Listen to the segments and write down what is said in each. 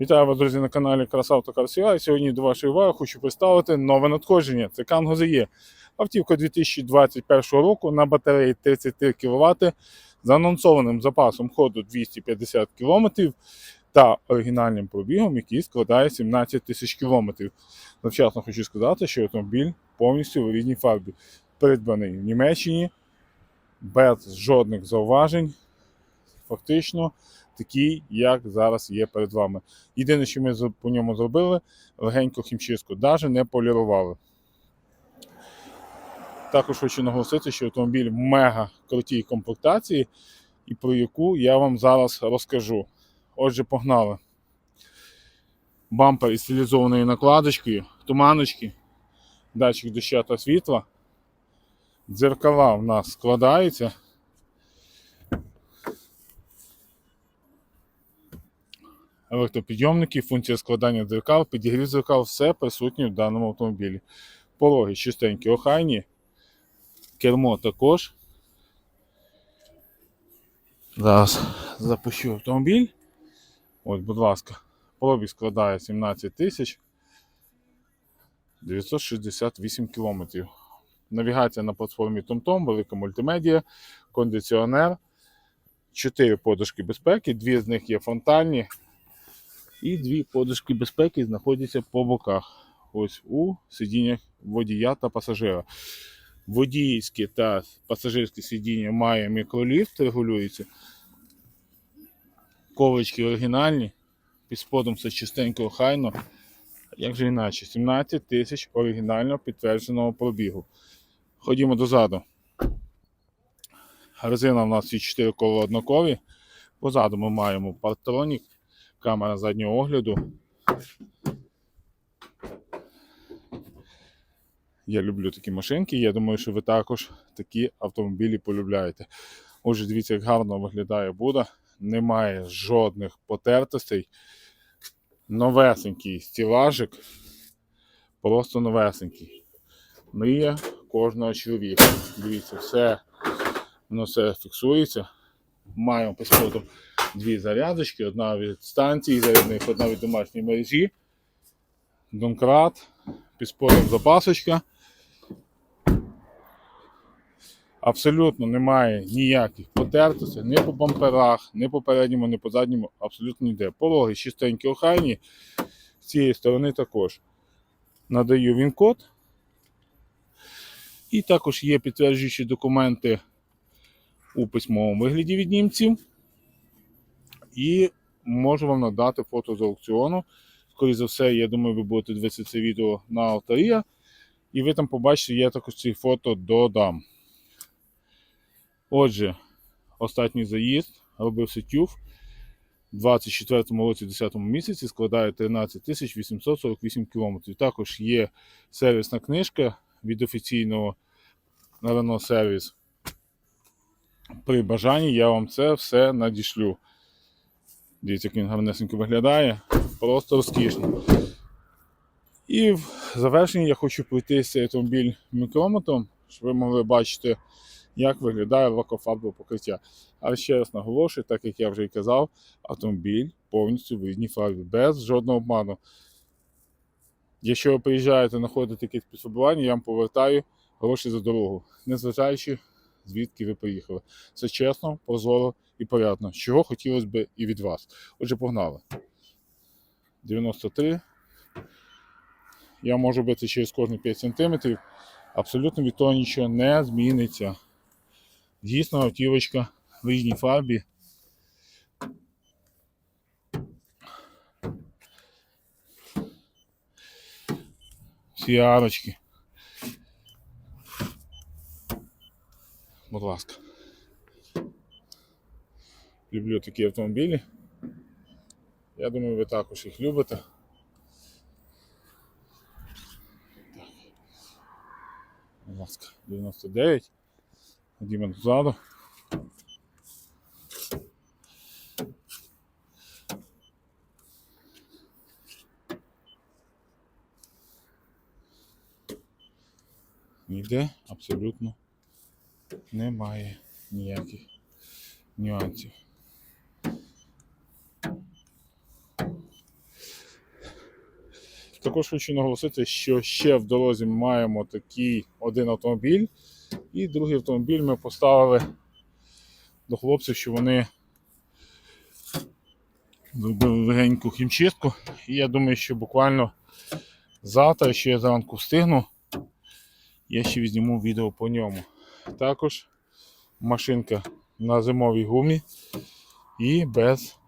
Вітаю вас, друзі, на каналі Красавто Карсіа. Сьогодні до вашої уваги хочу представити нове надходження. Це Канго ZE. Автівка 2021 року на батареї 33 кВт з анонсованим запасом ходу 250 км та оригінальним пробігом, який складає 17 тисяч км. Завчасно хочу сказати, що автомобіль повністю в рідній фарбі. Придбаний в Німеччині без жодних зауважень. Фактично такий, як зараз є перед вами. Єдине, що ми по ньому зробили, легеньку хімчистку, навіть не полірували. Також хочу наголосити, що автомобіль в мега крутій комплектації, і про яку я вам зараз розкажу. Отже, погнали. Бампер із стилізованою накладочкою, туманочки, датчик доща та світла. Дзеркала в нас складаються. Електропідйомники, функція складання дзеркал, підігрів дзеркал, все присутнє в даному автомобілі. Пороги чистенькі, охайні, кермо також. Зараз запущу автомобіль. Ось, будь ласка, пробіг складає 17 тисяч 968 кілометрів. Навігація на платформі TomTom, велика мультимедіа, кондиціонер, 4 подушки безпеки, дві з них є фронтальні, і дві подушки безпеки знаходяться по боках. Ось у сидіннях водія та пасажира. Водійське та пасажирське сидіння має мікроліфт, регулюється. Ковочки оригінальні. Під сподом все чистенько охайно. Як же іначе? 17 тисяч оригінально підтвердженого пробігу. Ходімо дозаду. Резина у нас всі 4 кола однакові. Позаду ми маємо партронік камера заднього огляду. Я люблю такі машинки. Я думаю, що ви також такі автомобілі полюбляєте. Отже, дивіться, як гарно виглядає Буда. Немає жодних потертостей. Новесенький стілажик. Просто новесенький. Мрія кожного чоловіка. Дивіться, все, воно все фіксується. Маємо по дві зарядочки, одна від станції зарядних, одна від домашньої мережі. Донкрат, під запасочка. Абсолютно немає ніяких потертостей ні по бамперах, ні по передньому, ні по задньому, абсолютно ніде. Пологи чистенькі охайні. З цієї сторони також надаю він код. І також є підтверджуючі документи у письмовому вигляді від німців. І можу вам надати фото з аукціону. Скоріше за все, я думаю, ви будете дивитися це відео на Алтарія. І ви там побачите, я також ці фото додам. Отже, останній заїзд робився тюф у 24 році 10 місяці, складає 13 848 км. Також є сервісна книжка від офіційного Renault сервіс. При бажанні я вам це все надішлю. Дивіться, як він гарнесенько виглядає. Просто розкішно. І в завершенні я хочу пройти цей автомобіль мікрометром, щоб ви могли бачити, як виглядає лакофарбове покриття. Але ще раз наголошую, так як я вже і казав, автомобіль повністю в рідній фарбі, без жодного обману. Якщо ви приїжджаєте, знаходите якесь підфарбування, я вам повертаю гроші за дорогу, незважаючи звідки ви приїхали. Це чесно, прозоро і порядно. Чого хотілося б і від вас. Отже, погнали. 93. Я можу бити через кожні 5 см. Абсолютно від того нічого не зміниться. Дійсно, автівочка в різній фарбі. Всі арочки. Будь ласка. Люблю такі автомобілі. Я думаю, ви також їх любите. Так. Будь ласка, 99. Ходімо дозаду. Ніде абсолютно немає ніяких нюансів. Також хочу наголосити, що ще в дорозі ми маємо такий один автомобіль, і другий автомобіль ми поставили до хлопців, що вони зробили легеньку хімчистку. І я думаю, що буквально завтра, ще я зранку встигну, я ще візьму відео по ньому. Також машинка на зимовій гумі і без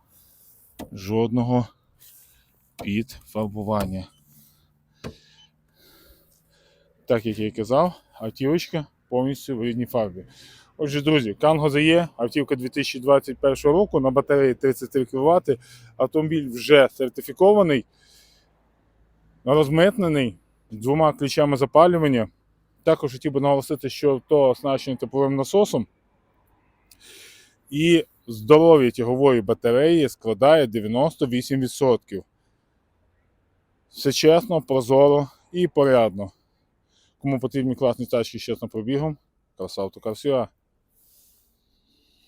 жодного підфарбування. Так як я і казав, автівочка повністю в рідній фарбі. Отже, друзі, Канго є, автівка 2021 року на батареї 33 кВт. Автомобіль вже сертифікований, розмитнений з двома ключами запалювання. Також хотів би наголосити, що авто оснащене тепловим насосом. І здоров'я тягової батареї складає 98%. Все чесно, прозоро і порядно. Кому потрібні класні тачки з чесним пробігом, краса автокарсіра.